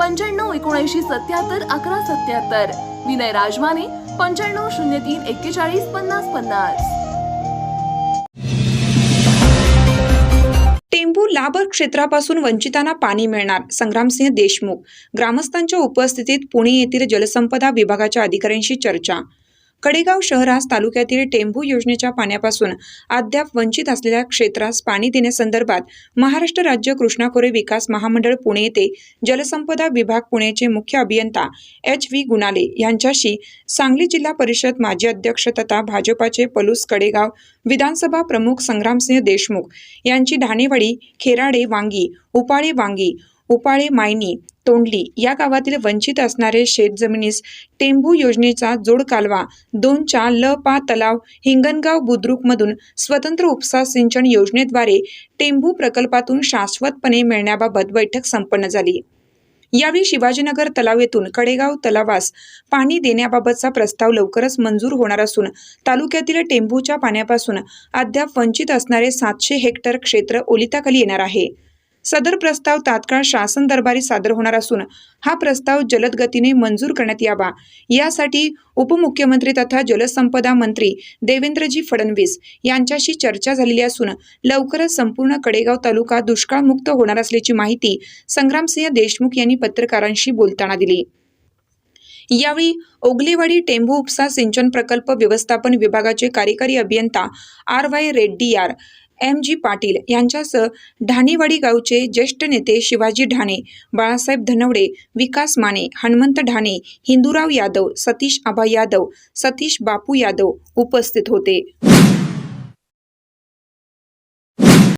पंच्याण्णव एकोणऐंशी सत्याहत्तर अकरा सत्याहत्तर. विनय राजमाने पंच्याण्णव शून्य तीन एक्केचाळीस पन्नास पन्नास. टेंभू लाभर क्षेत्रापासून वंचितांना पाणी मिळणार संग्रामसिंह देशमुख. ग्रामस्थांच्या उपस्थितीत पुणे येथील जलसंपदा विभागाच्या अधिकाऱ्यांशी चर्चा. कडेगाव शहरास तालुक्यातील टेंभू योजनेच्या पाण्यापासून अद्याप वंचित असलेल्या क्षेत्रास पाणी देण्यासंदर्भात महाराष्ट्र राज्य कृष्णाखोरे विकास महामंडळ पुणे येथे जलसंपदा विभाग पुणेचे मुख्य अभियंता एच व्ही गुणाले यांच्याशी सांगली जिल्हा परिषद माजी अध्यक्ष तथा भाजपाचे पलूस कडेगाव विधानसभा प्रमुख संग्रामसिंह देशमुख यांची ढाणेवाडी खेराडे वांगी उपाळे वांगी उपाळे मायनी तोंडली या गावातील वंचित असणारे शेतजमिनीस टेंभू योजनेचा जोड कालवा दोनच्या ल पा तलाव हिंगणगाव बुद्रुकमधून स्वतंत्र उपसा सिंचन योजनेद्वारे टेंभू प्रकल्पातून शाश्वतपणे मिळण्याबाबत बैठक संपन्न झाली. यावेळी शिवाजीनगर तलाव येथून कडेगाव तलावास पाणी देण्याबाबतचा प्रस्ताव लवकरच मंजूर होणार असून तालुक्यातील टेंभूच्या पाण्यापासून अद्याप वंचित असणारे सातशे हेक्टर क्षेत्र ओलिताखाली येणार आहे. सदर प्रस्ताव तात्काळ शासन दरबारी सादर होणार असून हा प्रस्ताव जलद गतीने मंजूर करण्यात यावा. यासाठी उपमुख्यमंत्री तथा जलसंपदा मंत्री देवेंद्रजी फडणवीस यांच्याशी चर्चा झालेली असून लवकरच संपूर्ण कडेगाव तालुका दुष्काळमुक्त होणार असल्याची माहिती संग्रामसिंह देशमुख यांनी पत्रकारांशी बोलताना दिली. यावेळी ओगलेवाडी टेंभू उपसा सिंचन प्रकल्प व्यवस्थापन विभागाचे कार्यकारी अभियंता आर वाय रेड्डी यार एम जी पाटील यांच्यासह ढाणेवाडी गावचे ज्येष्ठ नेते शिवाजी ढाणे बाळासाहेब धनवडे विकास माने हनुमंत ढाणे हिंदूराव यादव सतीश आबा यादव सतीश बापू यादव उपस्थित होते.